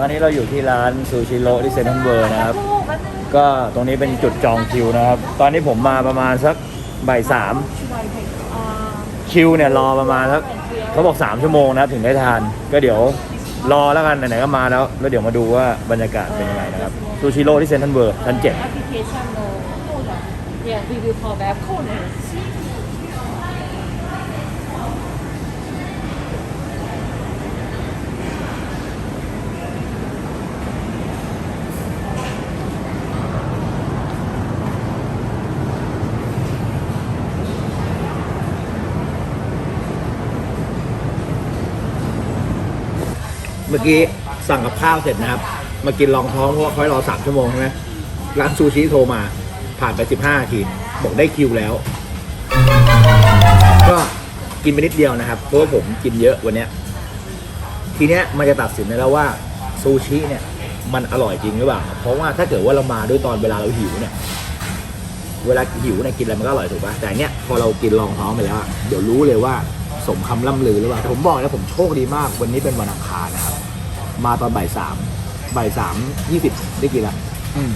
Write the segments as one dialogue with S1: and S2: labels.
S1: ตอนนี้เราอยู่ที่ร้านซูชิโร่ที่เซนทรัลเวิร์นะครับ ก็ตรงนี้เป็นจุดจองคิวนะครับ ตอนนี้ผมมาประมาณสักบ่ายสามคิวเนี่ยรอประมาณสักเขาบอก 3 ชั่วโมงนะครับถึงได้ทาน ก็เดี๋ยวรอแล้วกันไหนๆก็มาแล้ว แล้วเดี๋ยวมาดูว่าบรรยากาศเป็นยังไงนะครับซูชิโร่ที่เซนทรัลเวิร์ชั้นเจ็ด
S2: แอปพลิเคชันโนคู่เหรอเนี่ยรีวิวพอ เมื่
S1: อกี้สั่งกับข้าวเสร็จนะครับ มากินรองท้องเพราะว่าเขาให้รอสามชั่วโมงใช่ไหมร้านซูชิโทรมา ผ่านไปสิบห้านาทีบอกได้คิวแล้ว ก็กินไปนิดเดียวนะครับเพราะว่าผมกินเยอะวันเนี้ยทีเนี้ยมันจะตัดสินได้แล้วว่าซูชิเนี่ย มันอร่อยจริงหรือเปล่าเพราะว่าถ้าเกิดว่าเรามาด้วยตอนเวลาเราหิวเนี่ย เวลาหิวเนี่ยกินอะไรมันก็อร่อยถูกป่ะแต่เนี้ยพอเรากินรองท้องไปแล้วอะเดี๋ยวรู้เลยว่า สมคำล่ำลือหรือเปล่าแต่ผมบอกนะผมโชคดีมาก วันนี้เป็นวันอังคารนะครับ มาตอนบ่ายสามบ่ายสามยี่สิบได้กินละอืม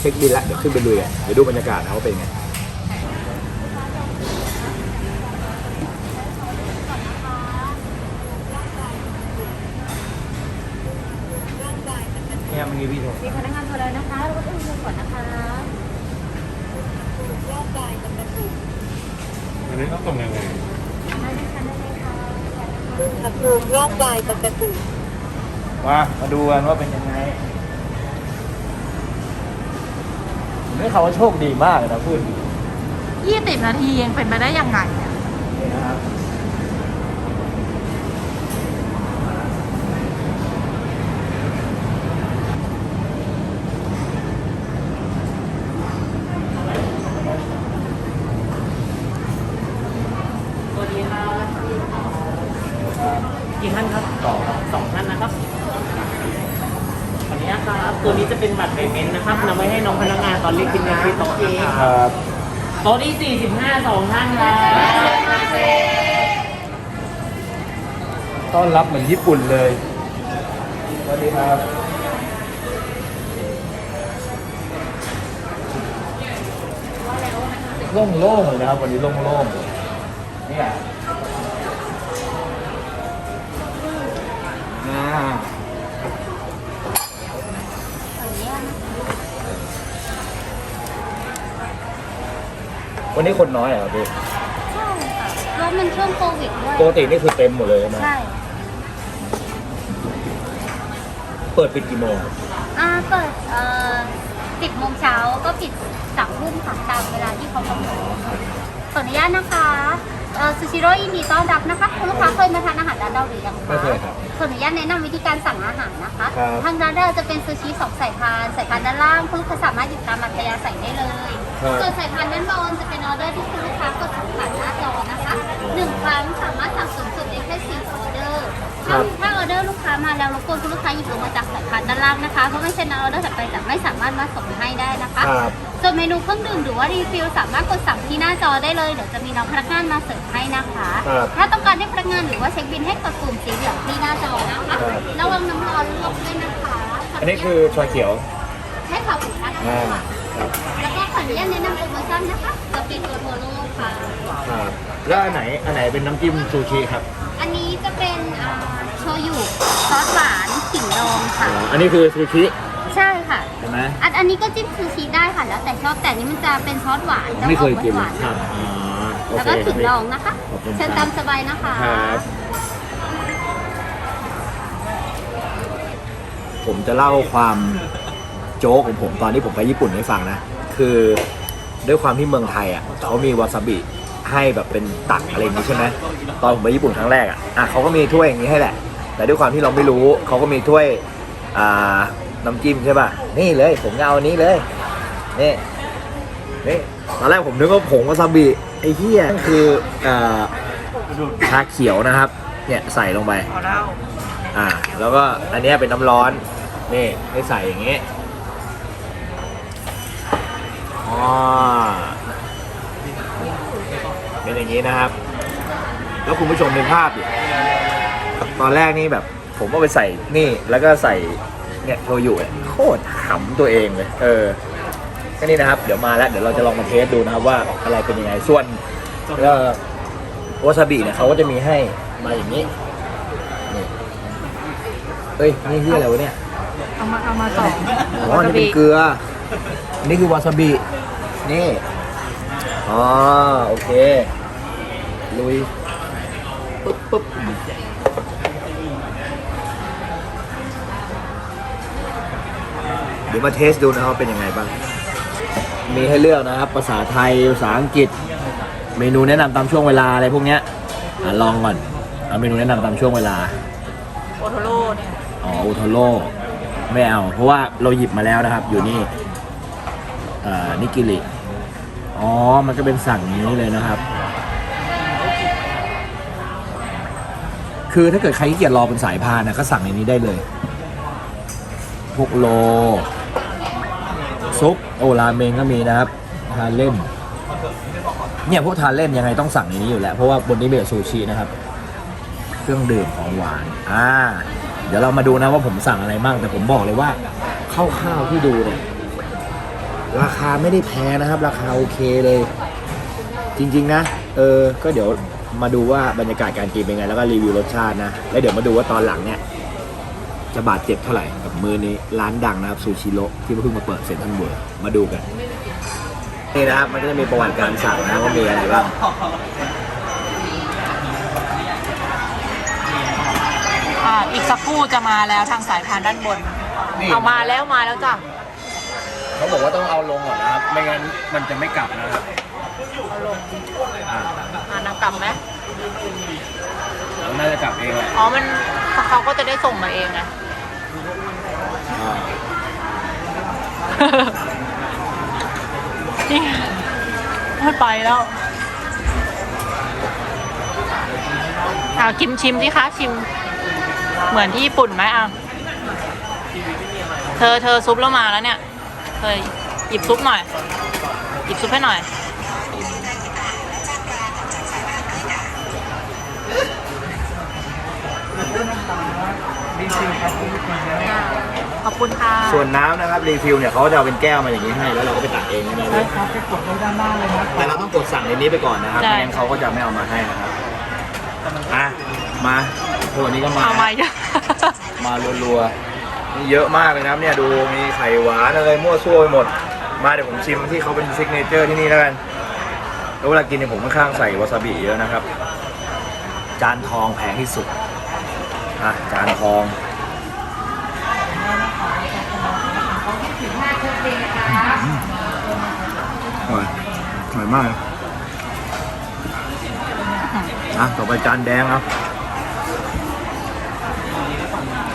S1: เช็คบินละเดี๋ยวขึ้นไปลุยกันเดี๋ยวดูบรรยากาศนะว่าเป็นไงเนี่ยมันมีพี่โทร
S2: มีพนักงานโทรเลยนะคะแล้วก็ต้องดูก่อนนะคะ
S3: อันนี้ต้องส่งยังไง
S4: อุณหภูมิร่างกายปกติ
S1: มามาดูกันว่าเป็นยังไงผมได้ข่าวว่าโชคดีมากเลยนะพูด
S2: ยี่สิบนาทียังเป็นไปได้ยังไงเนี่ย
S1: นี่นะครับ
S5: สวัสดีครับกี่ท่านครับ
S1: ต่อครับ
S5: สองท่านนะครับขออนุญาตครับ ตัวนี้จะเป็นบัตรเปเมนต์นะครับนำไว้ให้น้อง พนักงานตอนเรียกกินเงินที่โต๊ะเอง
S1: ครับ
S5: โต๊ะที่ 45สองท่านครับ
S1: ต้อนรับเหมือนญี่ปุ่นเลยสวัสดีครับโล่งๆเลยนะครับ วันนี้โล่งๆเนี่ยอ่า วันนี้คนน้อยเหรอครับพี่
S4: ใช่ค่ะแล้วมันช่วงโควิดด้วย
S1: ปกตินี่คือเต็มหมดเลยใช่ไหม
S4: ใช่
S1: เปิดปิดกี่โมง
S4: อ่าเปิดเอ่อสิบโมงเช้าก็ปิดสามทุ่มค่ะตามเวลาที่เขากำหนดขออนุญาตนะคะเอ่อ ซูชิโร่ยินดีต้อนรับนะคะคุณลูกค้าเคยมาทานอาหารร้านเราหรือยังคะ
S1: ไม่เคยครับ
S4: ขออนุญาตแนะนำวิธีการสั่งอาหารนะคะ
S1: ครับ
S4: ทางร้านเราจะเป็นซูชิสองสายพานสายพานด้านล่างคุณลูกค้าสามารถหยิบตามอัธยาศัยได้เลย
S1: ครับ
S4: ส่วนสายพานด้านบนจะเป็นออเดอร์ที่คุณลูกค้ากดสั่งผ่านหน้าจอนะคะหนึ่งครั้งสามารถสั่งสูงามาแล้วรบกวนคุณลูกค้าหยิบลงมาจากสายพานด้านล่างนะคะเพราะไม่เช่นนั้นออเดอร์ถัดไปจะไม่สามารถมาส่งให้ได้นะคะ
S1: ครับ
S4: ส่วนเมนูเครื่องดื่มหรือว่ารีฟิลสามารถกดสั่งที่หน้าจอได้เลยเดี๋ยวจะมีน้องพนักงานมาเสิร์ฟให้นะคะ
S1: ครับ
S4: ถ้าต้องการให้พนักงานหรือว่าเช็คบินให้กดปุ่มสีเหลืองที่หน้าจอนะคะ
S1: ครับ
S4: ระวังน้ำร้อนลวกด้วยนะคะ
S1: อันนี้คือชาเขียว
S4: ให้ข่าวผูกนะคะ
S1: อ่าครับ
S4: แล้วก็ขออนุญาตแนะนำโปรโมชั่นนะคะจะเป็นตัวทัวโลค่ะ
S1: ครับแล้วอันไหนอันไหนเป็นน้ำจิ้มซูชิครับ
S4: อันนี้จะเป็นอ่าโชยุซอสหวานขิงดองค่ะ
S1: อ๋ออันนี้คือซูชิ
S4: ใช่ค่ะ
S1: ใช่ไหม
S4: อันอันนี้ก็จิ้มซูชิได้ค่ะแล้วแต่ชอบแต่อันนี้มันจะเป็นซอสหวาน
S1: ผม
S4: จะ
S1: ไม่เคย
S4: ออก
S1: กิน
S4: หวาน
S1: ครับอ๋อโอ
S4: แล้ว
S1: เค
S4: ก็
S1: ครั
S4: ขิ
S1: บ
S4: ง
S1: พี่
S4: ดองนะคะ
S1: ขอบคุณ
S4: เชิญ
S1: ครับ
S4: ตามสบายนะคะ
S1: ครับผมจะเล่าความโจ๊กของผมตอนที่ผมไปญี่ปุ่นให้ฟังนะ คือด้วยความที่เมืองไทยอะเขามีวาซาบิให้แบบเป็นตักอะไรอย่างนี้ใช่ไหมตอนผมไปญี่ปุ่นครั้งแรกอะอะเขาก็มีถ้วยอย่างนี้ให้แหละ แต่ด้วยความที่เราไม่รู้เขาก็มีถ้วยอ่าน้ำจิ้มใช่ป่ะ นี่เลยผมจะเอาอันนี้เลย นี่ นี่ ตอนแรกผมนึกว่าผงวาซาบิไอ้เหี้ยนั่นคืออ่าชาเขียวนะครับ เนี่ยใส่ลงไป อ่า แล้วก็อันเนี้ยเป็นน้ำร้อน นี่ให้ใส่อย่างงี้อ๋อเป็นอย่างนี้นะครับ แล้วคุณผู้ชมเป็นภาพดิ ตอนแรกนี่แบบ ผมเอาไปใส่นี่แล้วก็ใส่เนี่ยโชยุเนี่ยโคตรขำตัวเองเลยเออแค่นี้นะครับ เดี๋ยวมาแล้ว เดี๋ยวเราจะลองมาเทสดูนะครับว่าอะไรเป็นยังไงส่วนเอ่อวาซาบิเนี่ยเขาก็จะมีให้มาอย่างนี้นี่เอ้ยนี่ที่อะไรวะเนี่ย
S2: เอามาเอามาสอง
S1: อ๋อนี่เป็นเกลือ นี่คือวาซาบินี่อ๋อโอเคลุยปึ๊บปึ๊บ ดี๋ยวมาเทสดูนะครับว่าเป็นยังไงบ้าง มีให้เลือกนะครับ ภาษาไทย ภาษาอังกฤษ เมนูแนะนำตามช่วงเวลาอะไรพวกเนี้ยอะลองก่อน เอาเมนูแนะนำตามช่วงเวลา
S2: โอโทโร่เนี่ย
S1: อ๋ออุโทโร่ไม่เอา เพราะว่าเราหยิบมาแล้วนะครับ อยู่นี่เอ่อนิกิริ อ๋อ มันก็เป็นสั่งนี้เลยนะครับ คือถ้าเกิดใครขี้เกียจรอบนสายพานนะก็สั่งในนี้ได้เลย พวกโล ซุปโอราเมงก็มีนะครับ ทานเล่น เนี่ยพวกทานเล่นยังไงต้องสั่งในนี้อยู่แล้ว เพราะว่าบนนี้มีแต่ซูชินะครับ เครื่องดื่มของหวาน อ่า เดี๋ยวเรามาดูนะว่าผมสั่งอะไรบ้างแต่ผมบอกเลยว่าข้าวๆที่ดูเนี่ยราคาไม่ได้แพงนะครับ ราคาโอเคเลย จริง ๆ นะ เออ ก็เดี๋ยวมาดูว่าบรรยากาศการกินเป็นไง แล้วก็รีวิวรสชาตินะ แล้วเดี๋ยวมาดูว่าตอนหลังเนี่ย จะบาดเจ็บเท่าไหร่กับมือนี้ร้านดังนะครับซูชิโร่ที่เพิ่งมาเปิดเซ็นทรัลเวิร์มาดูกัน นี่นะครับ มันก็จะมีประวัติการสั่งนะว่ามีอะไรบ้าง
S2: อ่าอีกสักครู่จะมาแล้วทางสายพานด้านบน
S1: นี่
S2: เอามาแล้วมาแล้วจ้ะ
S1: เขาบอกว่าต้องเอาลงก่อนนะครับ ไม่งั้นมันจะไม่กลับนะครับ
S2: เอาลง
S1: อ่า
S2: อ่านางกลับไหม
S1: มันน่าจะกลับเองแหละ
S2: อ๋อมันเขาก็จะได้ส่งมาเองไง
S1: อ่า
S2: นี่ไม่ไปแล้วอ่าชิมชิมสิคะชิม เหมือนที่ญี่ปุ่นไหมอะเธอเธอซุปแล้วมาแล้วเนี่ย เธอหยิบซุปหน่อย หยิบซุปให้หน่อย ขอบคุณค่ะ
S1: ส่วนน้ำนะครับรีฟิลเนี่ยเขาจะเอาเป็นแก้วมาอย่างนี้ให้แล้วเราก็ไปตักเองใช่ไหม
S5: ใช่ครับไปกดไว้ด้านหน้าเลยนะ
S1: แต่เราต้องกดสั่งในนี้ไปก่อนนะครับ
S2: ใช่
S1: ไม่งั้นเขาก็จะไม่เอามาให้นะครับอะมาตัวนี้ก็มา
S2: เอามาอีก
S1: มารัวๆนี่เยอะมากเลยนะครับเนี่ยดูมีไข่หวานอะไรมั่วซั่วไปหมด มาเดี๋ยวผมชิมที่เขาเป็นซิกเนเจอร์ที่นี่แล้วกันแล้วเวลากินเนี่ยผมค่อนข้างใส่วาซาบิเยอะนะครับ จานทองแพงที่สุด อะจานทองอร่อยอร่อยมากนะต่อไปจานแดงครับ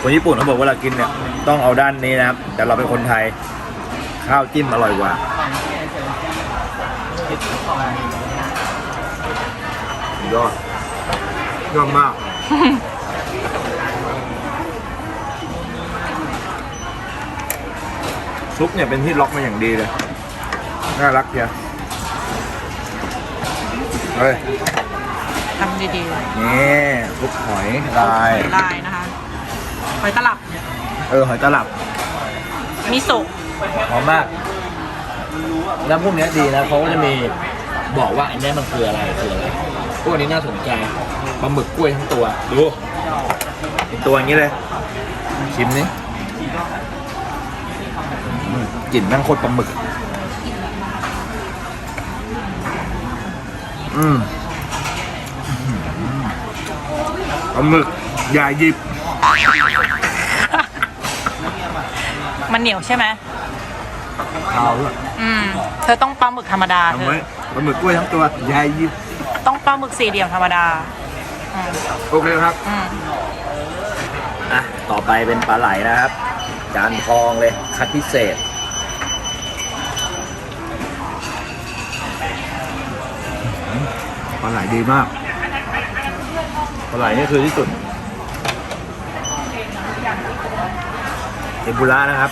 S1: คนญี่ปุ่นเขาบอกว่าเวลากินเนี่ยต้องเอาด้านนี้นะครับ แต่เราเป็นคนไทย ข้าวจิ้มอร่อยกว่ายอดยอดมาก ซุปเนี่ยเป็นที่ล็อกมาอย่างดีเลย น่ารักเชียวเฮ้ย
S2: ทำดี
S1: นี่ซุปหอยลาย
S2: ๆลายนะคะหอยตลับ
S1: เออหอยตลับ
S2: มิโซะ
S1: หอมมาก แล้วพวกเนี้ยดีนะเขาก็จะมีบอกว่าอันเนี้ยมันคืออะไรคืออะไรพวกนี้น่าสนใจปลาหมึกกล้วยทั้งตัว ดูเป็นตัวอย่างนี้เลย ชิมนี้อืม กลิ่นแม่งโคตรปลาหมึก อืมปลาหมึก อย่าหยิบ
S2: มันเหนียวใช่ไหม
S1: ขาวด้วย
S2: อืม เธอต้องปลาหมึกธรรมดาเธ
S1: ทำ
S2: อ
S1: ไว้ปลาหมึกกล้วยทั้งตัวอย่าหยิบ
S2: ต้องปลาหมึกสี่เหลี่ยมธรรมดาอืม
S1: โอเคครับ
S2: อืม
S1: อะ ต่อไปเป็นปลาไหลนะครับ จานทองเลย คัดพิเศษ ปลาไหลดีมากปลาไหลนี่คือที่สุดเทมปุระนะครับ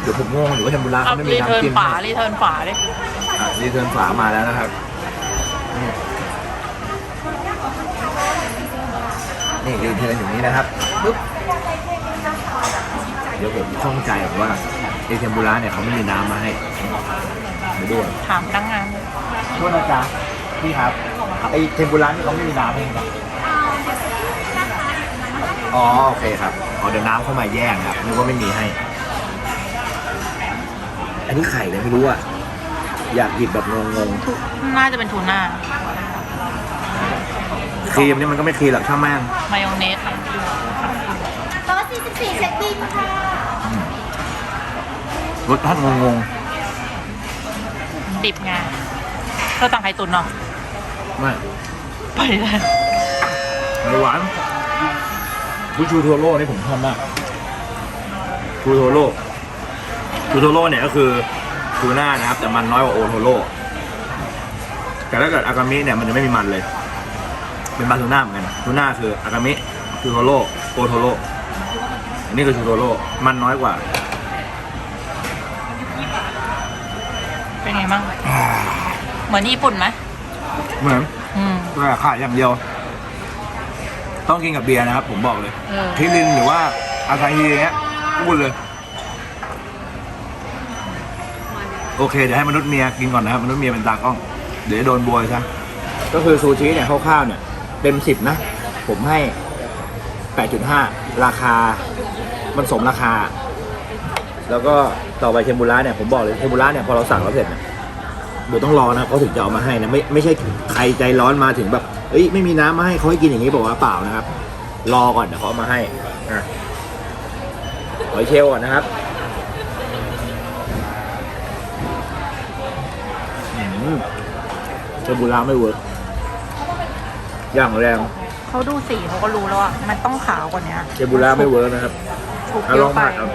S1: เดี๋ยวผมงงอยู่ว่าเทมปุระ
S2: เอา
S1: เขาไม่มี
S2: รีเทิร์น
S1: น้ำจิ้ม
S2: ฝา
S1: ให้
S2: รีเทิร์นฝาดิ
S1: อะรีเทิร์นฝามาแล้วนะครับ นี่นี่ยืนเทิร์นอยู่นี้นะครับปุ๊บเดี๋ยวผมข้องใจว่าไอเทมปุระเนี่ยเขาไม่มีน้ำมาให้ไป ดูก่อน
S2: ถามพนักงาน
S1: โทษนะจ๊ะพี่ครับไอเทมปุระนี่เขาไม่มีน้ำให้ครับอ๋อโอเคครับอ๋อเดี๋ยวน้ำเข้ามาแย่งครับนึกว่าไม่มีให้ อันนี้ไข่เลยไม่รู้อะอยากหยิบแบบงง
S2: น่าจะเป็นทูน่า
S1: ๆครีมนี่มันก็ไม่ครีมหรอกช่างแม่ง
S2: มายองเนส
S4: โต๊ะ44เช็คบินค่ะ
S1: รสชาติงง
S2: ดิบไงเธอสั่งไข่ตุ๋นเนาะ
S1: ๆไม่
S2: ไปเลย
S1: หวานบูชูโทโร่นี่ผมชอบมากชูโทโร่ชูโทโร่เนี่ยก็คือทูน่านะครับ แต่มันน้อยกว่าโอโทโร่แต่ถ้าเกิดอากามิเนี่ยมันจะไม่มีมันเลย เป็นมันทูน่าเหมือนกันทูน่าคืออากามิชูโทโร่โอโทโร่อันนี้คือชูโทโร่มันน้อยกว่า
S2: บ้างเหมือนญี่ปุ่นไหม
S1: เหมือน
S2: อืม
S1: แต่ขาดอย่างเดียว ต้องกินกับเบียร์นะครับ ผมบอกเลย
S2: เออ
S1: ทิลินหรือว่าอาซาฮีเนี้ยพูดเลย โอเค เดี๋ยวให้มนุษย์เมียกินก่อนนะครับ มนุษย์เมียเป็นตากล้อง เดี๋ยวจะโดนบวยซะก็คือซูชิเนี่ยคร่าวๆเนี่ย เต็มสิบนะ ผมให้แปดจุดห้าราคา มันสมราคา แล้วก็ต่อไปเทมปุระเนี่ยผมบอกเลยเทมปุระเนี่ยพอเราสั่งแล้วเสร็จเนี่ย เดี๋ยวต้องรอนะเขาถึงจะเอามาให้นะไม่ไม่ใช่ใครใจร้อนมาถึงแบบเอ้ยไม่มีน้ำมาให้เขาให้กินอย่างนี้บอกว่าเปล่านะครับ รอก่อนเดี๋ยวเขาเอามาให้อะหอยเชลล์ก่อนนะครับอืมเทมปุระไม่เวิร์กอย่างแรง
S2: เขาดูสีเขาก็รู้แล้วอะมันต้องขาวกว่านี้
S1: เทมปุระไม่เวิร์กนะครับ
S2: ชุบ
S1: อะ
S2: เย
S1: ลอ
S2: อะ
S1: ง
S2: ไป
S1: ผัดเอา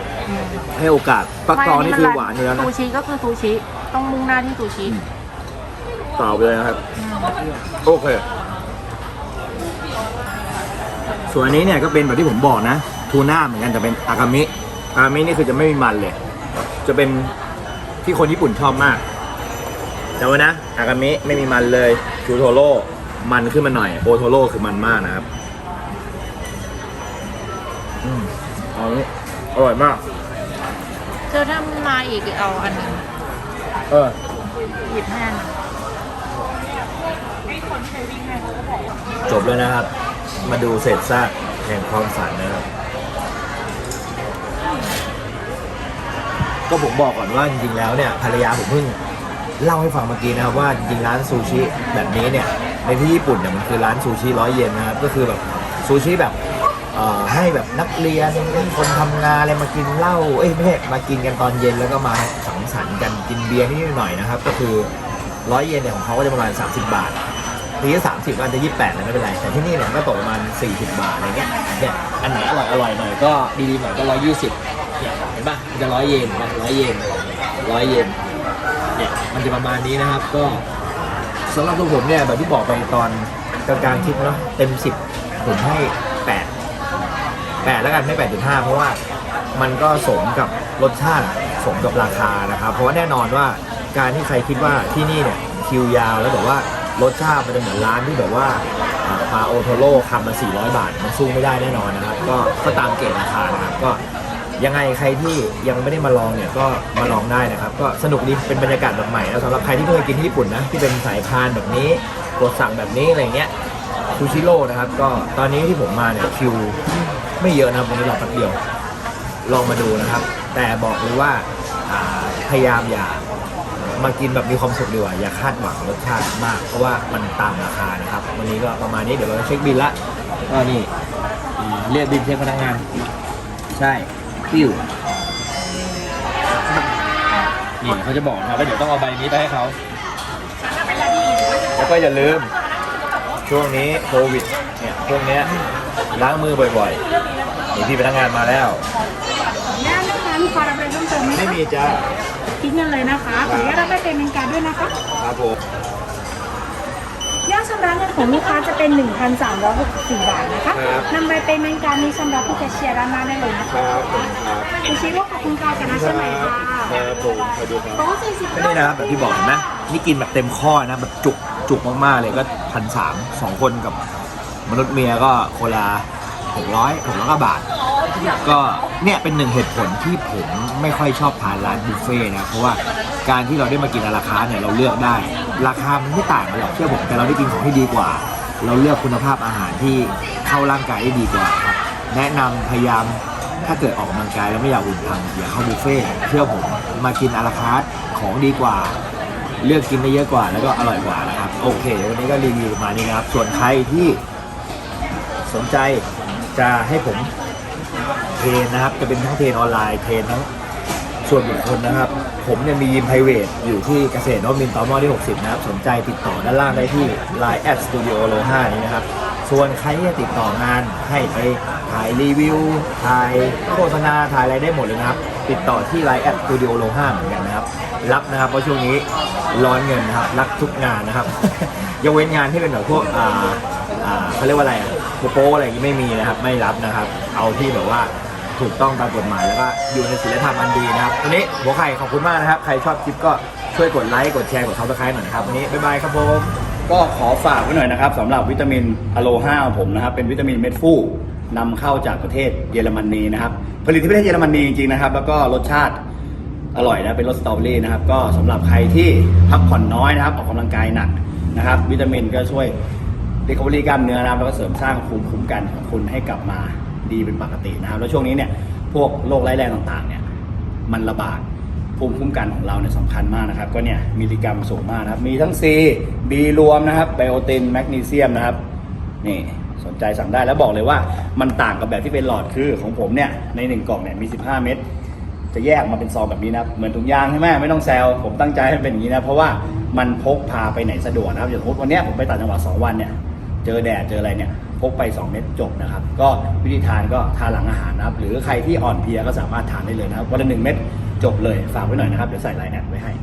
S1: ให้โอกาสปักตองนี่คือหวานอยู่แล้วนะ
S2: ซูชิก็คือซูชิ ต้องมุ่งหน้าที่ซูชิ
S1: อืมต่อไปเลยนะครับ โอเค ส่วนอันนี้เนี่ยก็เป็นแบบที่ผมบอกนะ ทูน่าเหมือนกันแต่เป็นอากามิอากามินี่คือจะไม่มีมันเลย จะเป็นที่คนญี่ปุ่นชอบมาก แต่ว่านะอากามิไม่มีมันเลยชูโทโร่มันขึ้นมาหน่อยโอโทโร่คือมันมากนะครับอืมเอาอันนี้อร่อยมาก
S2: เจอถ้ามาอีกเอาอันหนึง
S1: เออ
S2: หยิบให้อันหนึง
S1: จบแล้วนะครับ มาดูเศษซากแห่งความฝันนะครับ ก็ผมบอกก่อนว่าจริงๆแล้วเนี่ยภรรยาผมเพิ่งเล่าให้ฟังเมื่อกี้นะครับว่าจริงๆร้านซูชิแบบนี้เนี่ยในที่ญี่ปุ่นเนี่ยมันคือร้านซูชิร้อยเยนนะครับก็คือแบบซูชิแบบเอ่อให้แบบนักเรียนให้คนทำงานอะไรมากินเหล้าเอ้ยไม่ใช่มากินกันตอนเย็นแล้วก็มาสั งสรรค์กันกินเบียร์นิดหน่อยนะครับ ก็คือร้อยเยนเนี่ยของเขาก็จะประมาณ 30 บาททีนี้สามสิบอันจะยี่สิบแปดเลยไม่เป็นไร แต่ที่นี่เนี่ยก็ตกประมาณสี่สิบบาทอะไรเงี้ยเนี่ยอันไหนอร่อยอร่อยหน่อยก็ดีๆหน่อยก็ร้อยยี่สิบเนี่ยเห็นปะมันจะร้อยเยนนะร้อยเยนร้อยเยนเนี่ยมันจะประมาณนี้นะครับก็สำหรับตัวผมเนี่ยแบบที่บอกไปตอนกลางๆคลิปเนาะเต็มสิบผมให้แปดแปดแล้วกันไม่แปดจุดห้าเพราะว่ามันก็สมกับรสชาติ สมกับราคานะครับ เพราะว่าแน่นอนว่าการที่ใครคิดว่าที่นี่เนี่ยคิวยาวแล้วแบบว่ารสชาติมันจะเหมือนร้านที่แบบว่าอ่าปลาโอโทโร่คำละ400 บาท มันสู้ไม่ได้แน่นอนนะครับ ก็ก็ตามเกณฑ์ราคานะครับก็ยังไงใครที่ยังไม่ได้มาลองเนี่ยก็มาลองได้นะครับ ก็สนุกดีเป็นบรรยากาศแบบใหม่แล้วสำหรับใครที่เคยกินที่ญี่ปุ่นนะที่เป็นสายพานแบบนี้กดสั่งแบบนี้อะไรเงี้ยซูชิโร่นะครับ ก็ตอนนี้ที่ผมมาเนี่ยคิวไม่เยอะนะครับวันนี้รอแป๊บเดียว ลองมาดูนะครับ แต่บอกเลยว่าอ่าพยายามอย่ามากินแบบมีความสุขดีกว่าอย่าคาดหวังรสชาติมาก เพราะว่ามันตามราคานะครับ วันนี้ก็ประมาณนี้เดี๋ยวเราจะเช็คบินละก็นี่อ่าเรียกบินเช็คพนักงาน ใช่ปิ้วนี่เขาจะบอกนะครับว่าเดี๋ยวต้องเอาใบนี้ไปให้เขาแล้วก็อย่าลืม ช่วงนี้โควิดเนี่ยช่วงเนี้ยล้างมือบ่อยๆนี่พี่พนักงานมาแล้ว
S3: ย่านนะคะมีความรับเป็นเพิ่มเติมไหม
S1: ไม่
S3: คะ
S1: มีจ้า
S3: คิดเงินเลยนะคะขออนุญาตรับไปเป็นเมนการดด้วยนะคะ
S1: ครับผม
S3: ยอดชำระเงินของลูกค้าจะเป็น 1,364 บาทนะคะนำไปเป็นเมนการนี้ชำระที่แคชเชียร์ด้านหน้าได้เลยนะคะ
S1: ครับผมครับ
S3: คุณชิโร่ขอบคุณค่ะกันนะใช่ไหมคะ
S1: ครับผมสวัสดีครับ
S3: โต๊ะ40
S1: ก็นี่นะครับแบบที่บอกเห็นไหมนี่กินแบบเต็มข้อนะแบบจุกจุกมากๆเลยก็พันสามสองคนกับมนุษย์เมียก็คนละ600 600กว่าบาท ก็เนี่ยเป็นหนึ่งเหตุผลที่ผมไม่ค่อยชอบทานร้านบุฟเฟ่นะเพราะว่าการที่เราได้มากินอาราคาร์เนี่ยเราเลือกได้ ราคามันไม่ต่างกันหรอกเชื่อผมแต่เราได้กินของที่ดีกว่า เราเลือกคุณภาพอาหารที่เข้าร่างกายได้ดีกว่าครับแนะนำพยายามถ้าเกิดออกกำลังกายแล้วไม่อยากหุ่นพังอย่าเข้าบุฟเฟ่เชื่อผมมากินอาราคาร์ของดีกว่า เลือกกินได้เยอะกว่าแล้วก็อร่อยกว่านะครับโอเค วันนี้ก็รีวิวมานี้นะครับ ส่วนใครที่สนใจจะให้ผม เทรนนะครับ จะเป็นทั้งเทรนออนไลน์เทรนทั้งส่วนบุคคลนะครับ ผมเนี่ยมียิมไพรเวทอยู่ที่เกษตรนวมินทร์ตอมอที่ 60 นะครับ สนใจติดต่อด้านล่างได้ที่ Line แอดสตูดิโอโล5นี้นะครับ ส่วนใครที่จะติดต่องานให้ไปถ่ายรีวิว ถ่ายโฆษณา ถ่ายอะไรได้หมดเลยนะครับ ติดต่อที่ Line แอดสตูดิโอโล5เหมือนกันนะครับ รับนะครับ เพราะช่วงนี้ร้อนเงินนะครับ รักทุกงานนะครับ ยกเว้นงานที่เป็นแบบพวกอ่าอ่าเขาเรียกว่าอะไรอะโปอะไรอย่างนี้ไม่มีนะครับ ไม่รับนะครับ เอาที่แบบว่า ถูกต้องตามกฎหมายแล้วก็อยู่ในศีลธรรมอันดีนะครับวันนี้หัวไข่ขอบคุณมากนะครับ ใครชอบคลิปก็ช่วยกดไลค์กดแชร์กดซับสไครต์หน่อยนะครับวันนี้บ๊ายบายครับผม
S6: ก็ขอฝากไว้หน่อยนะครับสำหรับวิตามินอะโลห้าของผมนะครับ เป็นวิตามินเม็ดฟูนำเข้าจากประเทศเยอรมนีนะครับผลิตที่ประเทศเยอรมนีจริงๆนะครับ แล้วก็รสชาติอร่อยนะเป็นรสสตรอเบอรี่นะครับก็สำหรับใครที่พักผ่อนน้อยนะครับ ออกกำลังกายหนักนะครับ วิตามินก็ช่วยรีคอเวอรี่กล้ามเนื้อนะครับแล้วก็เสริมสร้างภูมิคุ้มกันของคุณให้กลับมา ดีเป็นปกตินะครับ แล้วช่วงนี้เนี่ยพวกโรคไร้แรงต่างๆเนี่ยมันระบาดภูมิคุ้มกันของเราเนี่ยสำคัญมากนะครับ ก็เนี่ยมิลลิกรัมสูงมากนะครับ มีทั้ง C B รวมนะครับไบโอตินแมกนีเซียมนะครับนี่สนใจสั่งได้แล้วบอกเลยว่ามันต่างกับแบบที่เป็นหลอดคือของผมเนี่ยในหนึ่งกล่องเนี่ยมี 15 เม็ดจะแยกมาเป็นซองแบบนี้นะครับเหมือนถุงยางใช่ไหมไม่ต้องแซวผมตั้งใจให้มันเป็นอย่างนี้นะเพราะว่ามันพกพาไปไหนสะดวกนะครับอย่างสมมติวันนี้ผมไปต่างจังหวัด2วันเนี่ยเจอแดดเจออะไรเนี่ย พกไป 2 เม็ดจบนะครับ ก็วิธีทานก็ทานหลังอาหารนะครับ หรือใครที่อ่อนเพลียก็สามารถทานได้เลยนะครับวันละหนึ่งเม็ดจบเลยฝากไว้หน่อยนะครับเดี๋ยวใส่ไลน์แอดไว้ให้